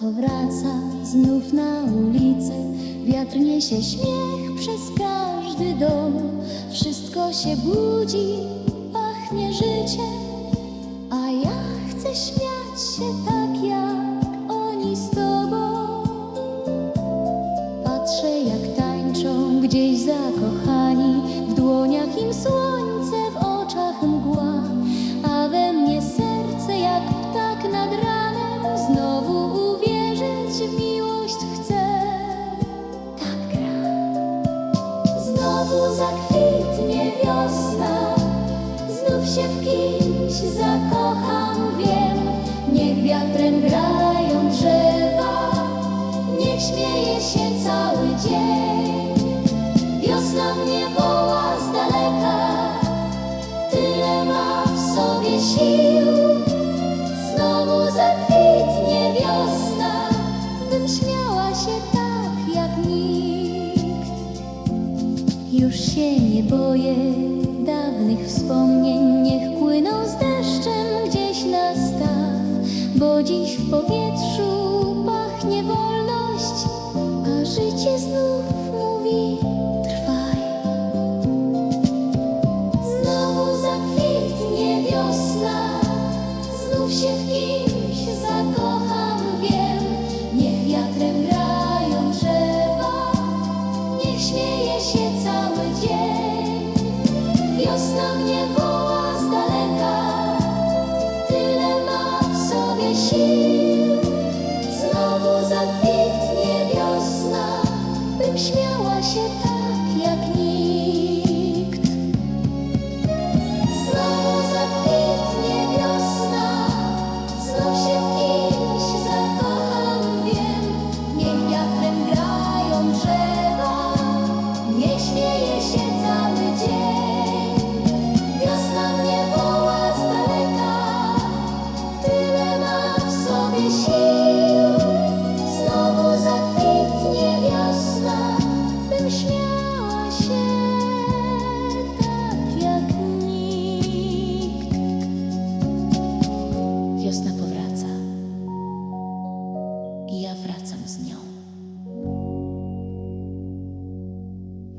powraca znów na ulicę. Wiatr niesie śmiech przez każdy dom. Wszystko się budzi, pachnie życie. A ja chcę śmiać się tak jak oni z tobą. Patrzę jak tańczą gdzieś zakochani, w dłoniach zakwitnie wiosna, znów się w kimś zakocham, wiem. Niech wiatrem grają drzewa, niech śmieje się cały dzień. Wiosna mnie woła z daleka, tyle ma w sobie sił. Już się nie boję dawnych wspomnień, niech płyną z deszczem gdzieś na staw, bo dziś w powietrzu pachnie wolność, a życie znów mówi trwaj. Znowu zakwitnie wiosna, znów się wkija. Wiosna mnie woła z daleka, tyle ma w sobie sił. i ja wracam z nią.